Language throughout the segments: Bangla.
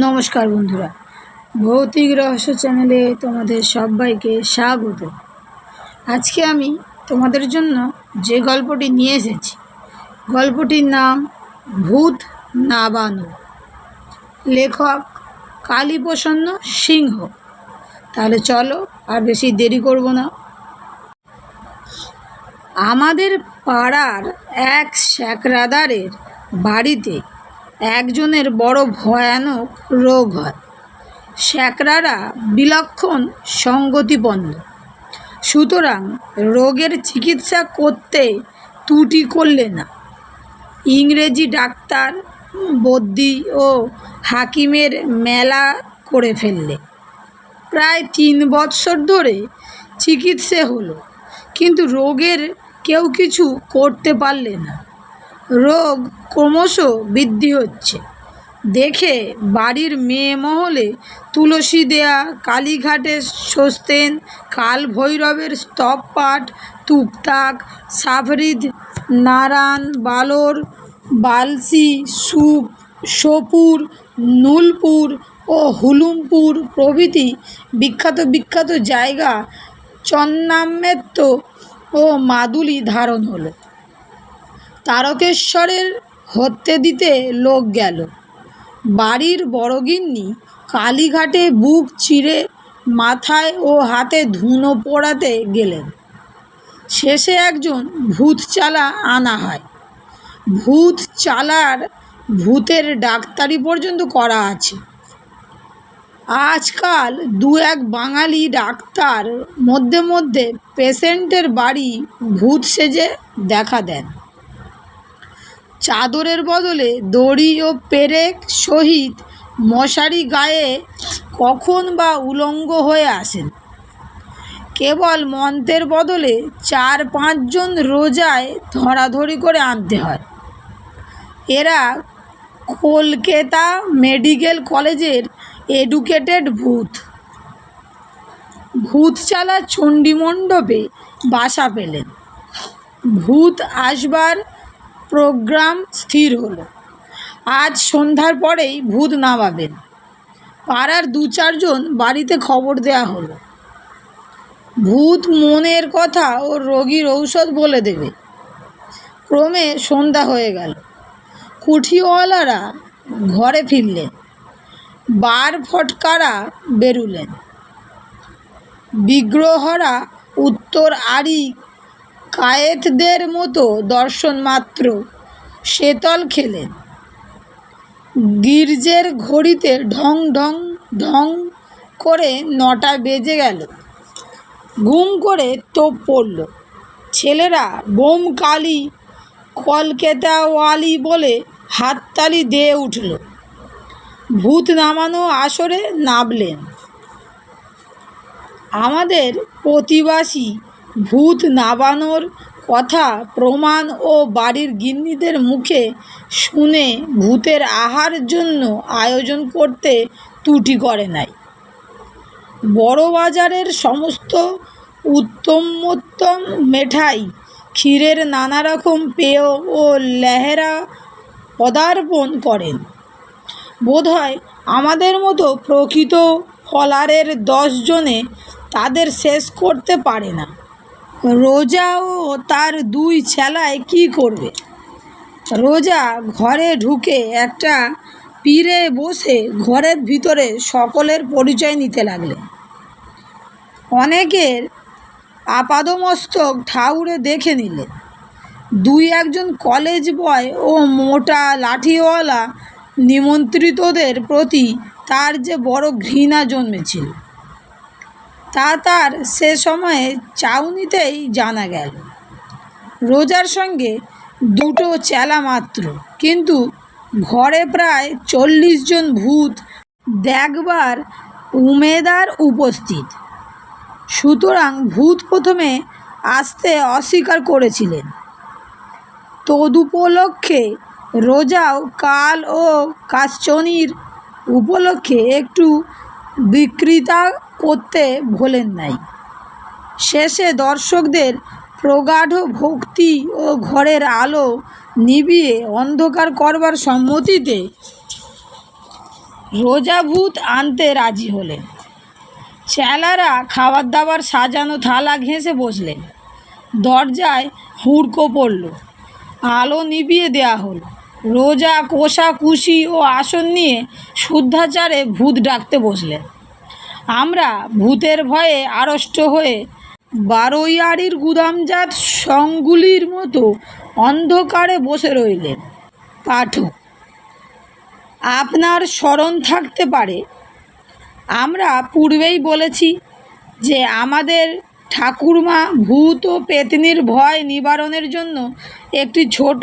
নমস্কার বন্ধুরা। ভৌতিক রহস্য চ্যানেলে তোমাদের সবাইকে স্বাগত। আজকে আমি তোমাদের জন্য যে গল্পটি নিয়ে এসেছি, গল্পটির নাম ভূত নাবানু। লেখক কালীপ্রসন্ন সিংহ। তাহলে চলো আর বেশি দেরি করব না। আমাদের পাড়ার এক শ্যাকরাদারের বাড়িতে একজনের বড় ভয়ানক রোগ হয়। শ্যাকরারা বিলক্ষণ সঙ্গতিপন্ন। সুতরাং রোগের চিকিৎসা করতে ত্রুটি করলে না। ইংরেজি ডাক্তার বদ্যি ও হাকিমের মেলা করে ফেললে। প্রায় তিন বৎসর ধরে চিকিৎসা হলো। কিন্তু রোগের কেউ কিছু করতে পারলে না। রোগ ক্রমশ বৃদ্ধি হচ্ছে। দেখে বাড়ির মেয়ে মহলে তুলসী দেয়া কালীঘাটের সস্তেন কাল ভৈরবের স্তব পাঠ, তুকতাক, সাফরিদ, নারায়ণ, বালোর, বালসি, সুপ, সোপুর, নুলপুর ও হুলুমপুর প্রভৃতি বিখ্যাত বিখ্যাত জায়গা চন্নামেত্য ও মাদুলি ধারণ হলো। তারকেশ্বরের হত্যে দিতে লোক গেল। বাড়ির বড়গিন্নি কালীঘাটে বুক চিরে মাথায় ও হাতে ধুনো পোড়াতে গেলেন। শেষে একজন ভূত চালা আনা হয়। ভূত চালার ভূতের ডাক্তারি পর্যন্ত করা আছে। আজকাল দু এক বাঙালি ডাক্তার মধ্যে মধ্যে পেশেন্টের বাড়ি ভূত সেজে দেখা দেন। চাদরের বদলে দড়ি ও পেরেক সহিত মশারি গায়ে কখন বা উলঙ্গ হয়ে আসেন। কেবল মন্ত্রের বদলে চার পাঁচজন রোজায় ধরাধরি করে আনতে হয়। এরা কলকাতা মেডিকেল কলেজের এডুকেটেড ভূত। ভূত চালা চণ্ডীমণ্ডপে বাসা পেলেন। ভূত আসবার প্রোগ্রাম স্থির হলো। আজ সন্ধ্যার পরেই ভূত নামাবেন। পাড়ার দু চারজন বাড়িতে খবর দেয়া হলো। ভূত মনের কথা ও রোগীর ঔষধ বলে দেবে। ক্রমে সন্ধ্যা হয়ে গেল। কুঠিওয়ালারা ঘরে ফিরলেন। বার ফটকারা বেরুলেন। বিগ্রহরা উত্তর আড়ি কায়েতদের মতো দর্শন মাত্র শেতল খেলেন। গির্জের ঘড়িতে ঢং ঢং ঢং করে নটা বেজে গেল। গুম করে তোপ পড়ল। ছেলেরা বোম কালি কলকাতাওয়ালি বলে হাততালি দিয়ে উঠল। ভূত নামানো আসরে নামলেন। আমাদের প্রতিবাসী ভূত নামানোর কথা প্রমাণ ও বাড়ির গিন্নিদের মুখে শুনে ভূতের আহার জন্য আয়োজন করতে ত্রুটি করে নাই। বড় বাজারের সমস্ত উত্তমোত্তম মেঠাই ক্ষীরের নানা রকম পেয় ও লেহেরা পদার্পণ করেন। বোধহয় আমাদের মতো প্রকৃত ফলারের দশজনে তাদের শেষ করতে পারে না। রোজা ও তার দুই ছেলায় কি করবে? রোজা ঘরে ঢুকে একটা পীরে বসে ঘরের ভিতরে সকলের পরিচয় নিতে লাগলেন। অনেকের আপাদমস্তক ঠাউরে দেখে নিলেন। দুই একজন কলেজ বয় ও মোটা লাঠিওয়ালা নিমন্ত্রিতদের প্রতি তার যে বড় ঘৃণা জন্মেছিল, তা তার সে সময়ে চাউনিতেই জানা গেল। রোজার সঙ্গে দুটো চেলা মাত্র, কিন্তু ঘরে প্রায় চল্লিশ জন ভূত দেখবার উমেদার উপস্থিত। সুতরাং ভূত প্রথমে আসতে অস্বীকার করেছিলেন। তদুপলক্ষে রোজাও কাল ও কাশ্চনির উপলক্ষে একটু বিক্রিতা করতে ভোলেন নাই। শেষে দর্শকদের প্রগাঢ় ভক্তি ও ঘরের আলো নিবিয়ে অন্ধকার করবার সম্মতিতে রোজা ভূত আনতে রাজি হলেন। চেলারা খাবার দাবার সাজানো থালা ঘেঁষে বসলেন। দরজায় হুড়কো পড়ল। আলো নিবিয়ে দেয়া হলো। রোজা কোষা কুশি ও আসন নিয়ে শুদ্ধাচারে ভূত ডাকতে বসলেন আমরা ভূতের ভয়ে আড়ষ্ট হয়ে বারোয়ারির গুদামজাত সংগুলির মতো অন্ধকারে বসে রইলেন পাঠক। আপনার স্মরণ থাকতে পারে। আমরা পূর্বেই বলেছি যে আমাদের ঠাকুরমা ভূত ও পেতনির ভয় নিবারণের জন্য একটি ছোট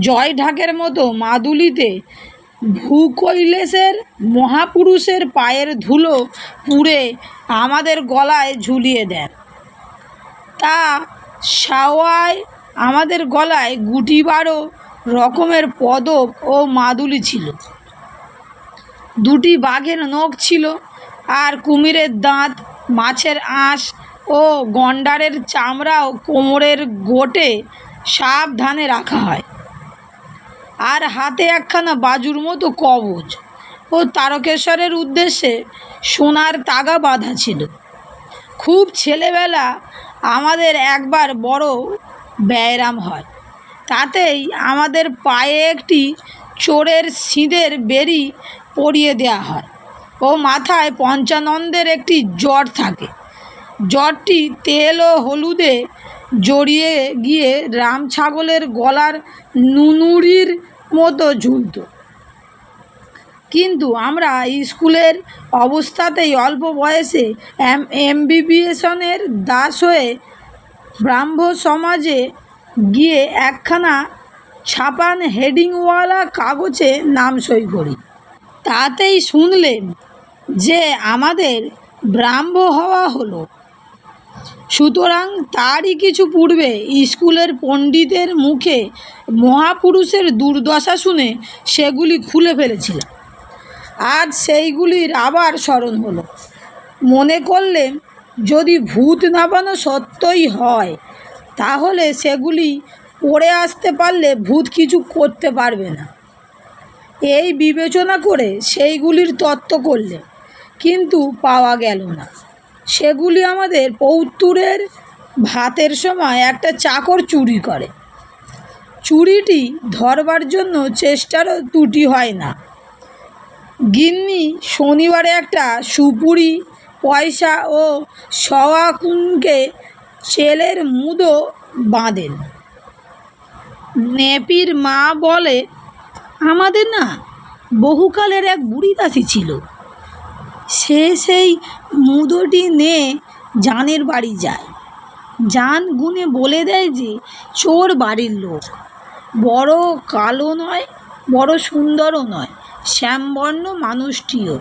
জয় ঢাকের মতো মাদুলিতে ভূকৈলেশের মহাপুরুষের পায়ের ধুলো পুড়ে আমাদের গলায় ঝুলিয়ে দেন। তা সাওয়ায় আমাদের গলায় গুটি বারো রকমের পদক ও মাদুলি ছিল। দুটি বাঘের নখ ছিল আর কুমিরের দাঁত, মাছের আঁশ ও গন্ডারের চামড়াও কোমরের গোটে সাবধানে রাখা হয়। আর হাতে একখানা বাজুর মতো কবচ ও তারকেশ্বরের উদ্দেশ্যে সোনার তাগা বাঁধা ছিল। খুব ছেলেবেলা আমাদের একবার বড় ব্যায়াম হয়। তাতেই আমাদের পায়ে একটি চোরের সিঁদের বেরি পরিয়ে দেওয়া হয়। ও মাথায় পঞ্চানন্দের একটি জ্বর থাকে। জ্বরটি তেল ও হলুদে জড়িয়ে গিয়ে রাম ছাগলের গলার নুনুরির মতো ঝুলত। কিন্তু আমরা স্কুলের অবস্থাতেই অল্প বয়সে এম এমবিবিএসনের দাস হয়ে ব্রাহ্ম সমাজে গিয়ে একখানা ছাপান হেডিংওয়ালা কাগজে নাম সই করি। তাতেই শুনলেন যে আমাদের ব্রাহ্ম হওয়া হলো। সুতরাং তারই কিছু পূর্বে স্কুলের পণ্ডিতের মুখে মহাপুরুষের দুর্দশা শুনে সেগুলি খুলে ফেলেছিলাম। আজ সেইগুলির আবার স্মরণ হলো। মনে করলে যদি ভূত নামানো সত্যই হয়, তাহলে সেগুলি পড়ে আসতে পারলে ভূত কিছু করতে পারবে না। এই বিবেচনা করে সেইগুলির তত্ত্ব করলে কিন্তু পাওয়া গেল না। সেগুলি আমাদের পৌত্তুরের ভাতের সময় একটা চাকর চুরি করে। চুরিটি ধরবার জন্য চেষ্টারও ত্রুটি হয় না। গিন্নি শনিবারে একটা সুপুরি, পয়সা ও সওয়াকুনকে ছেলের মুদো বাঁধেন। নেপির মা বলে, আমাদের না বহুকালের এক বুড়ি দাসী ছিল। সে সেই মুদোটি নিয়ে জানের বাড়ি যায়। জান গুনে বলে দেয় যে, চোর বাড়ির লোক। বড় কালো নয়, বড় সুন্দরও নয়, শ্যামবর্ণ মানুষটিও।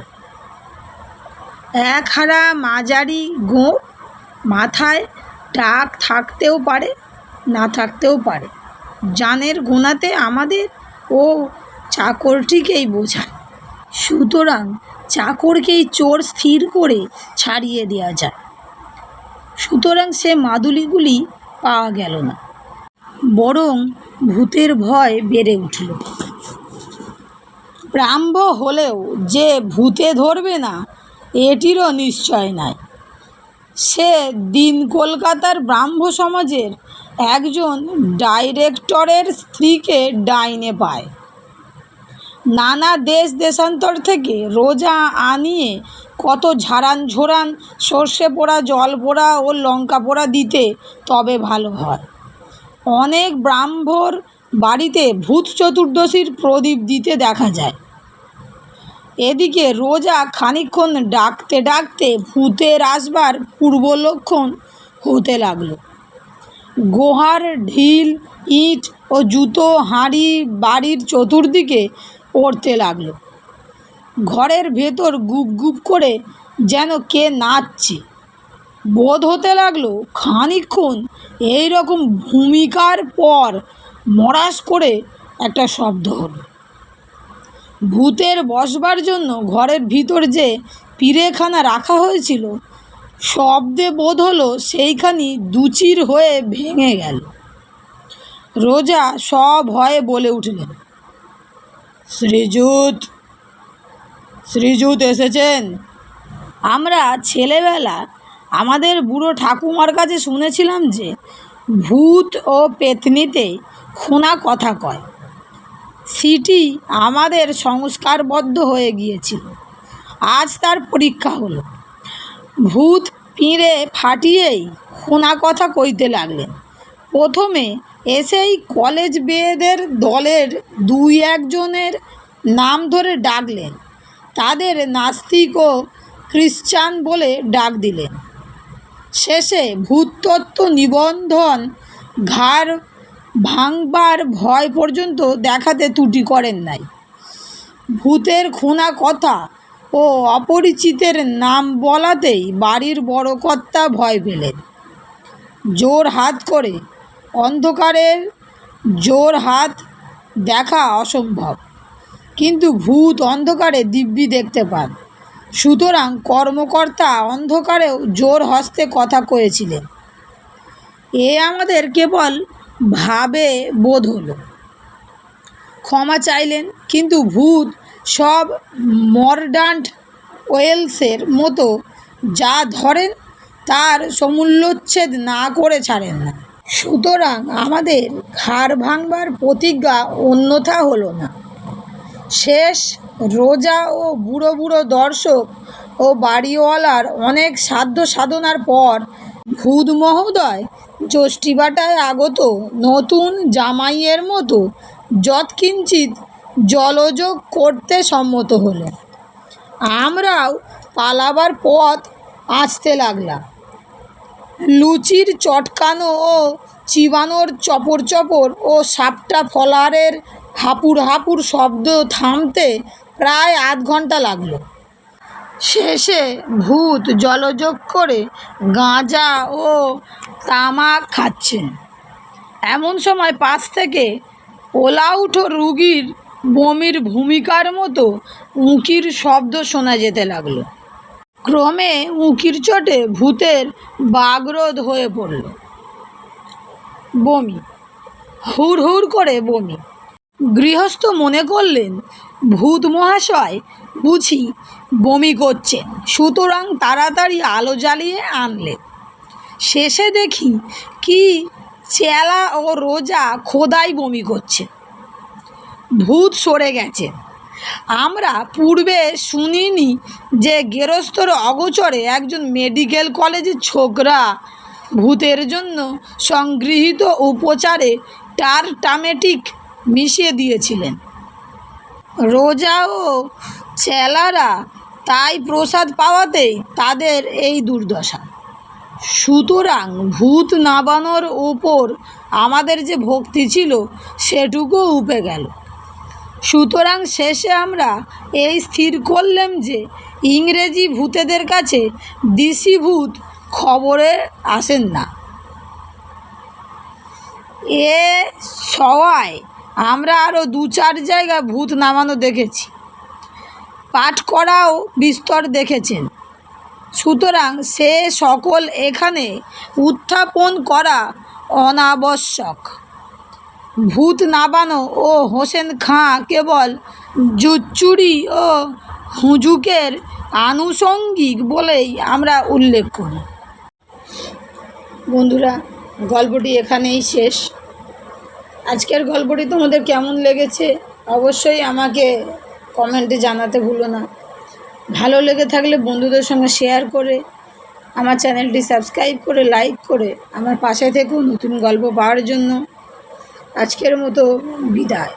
এক হারা মাঝারি গোঁ মাথায় টাক থাকতেও পারে, না থাকতেও পারে। জানের গোনাতে আমাদের ও চাকরটিকেই বোঝায়। সুতরাং চাকরকেই চোর স্থির করে ছাড়িয়ে দেওয়া যায়। সুতরাং সে মাদুলিগুলি পাওয়া গেল না, বরং ভূতের ভয় বেড়ে উঠল। ব্রাহ্ম হলেও যে ভূতে ধরবে না, এটিরও নিশ্চয় নাই। সে দিন কলকাতার ব্রাহ্ম সমাজের একজন ডাইরেক্টরের স্ত্রীকে ডাইনে পায়। নানা দেশ দেশান্তর থেকে রোজা আনিয়ে কত ঝাড়ান ঝোড়ান সর্ষে পোড়া, জল পোড়া ও লঙ্কা পোড়া দিতে তবে ভালো হয়। অনেক ব্রাহ্মর বাড়িতে ভূত চতুর্দশীর প্রদীপ দিতে দেখা যায়। এদিকে রোজা খানিকক্ষণ ডাকতে ডাকতে ভূতের আসবার পূর্ব লক্ষণ হতে লাগল। গোহার ঢিল, ইট ও জুতো, হাঁড়ি, বাড়ির চতুর্দিকে পড়তে লাগল। ঘরের ভেতর গুপ গুপ করে যেন কে নাচছে। বোধ হতে লাগল খানিকক্ষণ এই রকম ভূমিকার পর মরাস করে একটা শব্দ হলো। ভূতের বসবার জন্য ঘরের ভিতর যে পিরেখানা রাখা হয়েছিল, শব্দে বোধ হলো সেইখানি দুচির হয়ে ভেঙে গেল। রোজা সব ভয়ে বলে উঠলেন। শ্রীযুত শ্রীযুত এসেছেন? আমরা ছেলেবেলা আমাদের বুড়ো ঠাকুমার কাছে শুনেছিলাম যে ভূত ও পেতনিতে খোনা কথা কয়। সিটি আমাদের সংস্কারবদ্ধ হয়ে গিয়েছিল। আজ তার পরীক্ষা হলো। ভূত পিঁড়ে ফাটিয়েই খোনা কথা কইতে লাগলেন। প্রথমে এসেই কলেজ মেয়েদের দলের দুই একজনের নাম ধরে ডাকলেন। তাদের নাস্তিক ও খ্রিশ্চান বলে ডাক দিলেন। শেষে ভূততত্ত্ব নিবন্ধন ঘাড় ভাঙবার ভয় পর্যন্ত দেখাতে ত্রুটি করেন নাই। ভূতের খোনা কথা ও অপরিচিতের নাম বলাতেই বাড়ির বড় কর্তা ভয় পেলেন। জোর হাত করে অন্ধকারের জোর হাত দেখা অসম্ভব। কিন্তু ভূত অন্ধকারে দিব্যি দেখতে পান। সুতরাং কর্মকর্তা অন্ধকারেও জোর হস্তে কথা কয়েছিলেন। এ আমাদের কেবল ভাবে বোধ হলো। ক্ষমা চাইলেন, কিন্তু ভূত সব মর্ডান্ট ওয়েলসের মতো যা ধরেন, তার সমূল্যচ্ছেদ না করে ছাড়েন না। সুতরাং আমাদের ঘাড় ভাঙবার প্রতিজ্ঞা অন্যথা হলো না। শেষ রোজা ও বুড়ো বুড়ো দর্শক ও বাড়িওয়ালার অনেক সাধ্য সাধনার পর ভূত মহোদয় যষ্টিবাটায় আগত নতুন জামাইয়ের মতো যৎকিঞ্চিত জলযোগ করতে সম্মত হলো আমরাও পালাবার পথ আঁচতে লাগলাম। লুচির চটকানো ও চিবানোর চপর চপর ও সাপটা ফলারের হাপুর হাপুর শব্দ থামতে প্রায় আধ ঘণ্টা লাগল। শেষে ভূত জলযোগ করে গাঁজা ও তামাক খাচ্ছেন এমন সময় পাশ থেকে ওলাউঠো রুগীর বমির ভূমিকার মতো উঁকির শব্দ শোনা যেতে লাগল। ক্রমে উঁকির চোটে ভূতের বাগরোধ হয়ে পড়ল। বমি, হুড় হুড় করে বমি। গৃহস্থ মনে করলেন, ভূত মহাশয় বুঝি বমি করছেন, সুতরাং তাড়াতাড়ি আলো জ্বালিয়ে আনলেন। শেষে দেখি কি চেলা ও রোজা খোদাই বমি করছে। ভূত সরে গেছে। আমরা পূর্বে শুনিনি যে গেরস্তর অগোচরে একজন মেডিকেল কলেজের ছোকরা ভূতের জন্য সংগৃহীত উপচারে টারটামেটিক মিশিয়ে দিয়েছিলেন। রোজা ও চেলারা তাই প্রসাদ পাওয়াতেই তাদের এই দুর্দশা। সুতরাং ভূত নাবানোর ওপর আমাদের যে ভক্তি ছিল সেটুকু উপে গেল। সুতরাং শেষে আমরা এই স্থির করলাম যে ইংরেজি ভূতেদের কাছে দিশি ভূত খবরে আসেন না। এ সওয়ায় আমরা আরও দু চার জায়গায় ভূত নামানো দেখেছি। পাঠ করাও বিস্তর দেখেছেন। সুতরাং সে সকল এখানে উত্থাপন করা অনাবশ্যক। ভূত নাবানো ও হোসেন খাঁ কেবল জুচ্চুরি ও হুজুকের আনুষঙ্গিক বলেই আমরা উল্লেখ করি। বন্ধুরা, গল্পটি এখানেই শেষ। আজকের গল্পটি তোমাদের কেমন লেগেছে অবশ্যই আমাকে কমেন্টে জানাতে ভুলো না। ভালো লেগে থাকলে বন্ধুদের সঙ্গে শেয়ার করে, আমার চ্যানেলটি সাবস্ক্রাইব করে, লাইক করে আমার পাশে থেকেও নতুন গল্প পাওয়ার জন্য আজকের মতো বিদায়।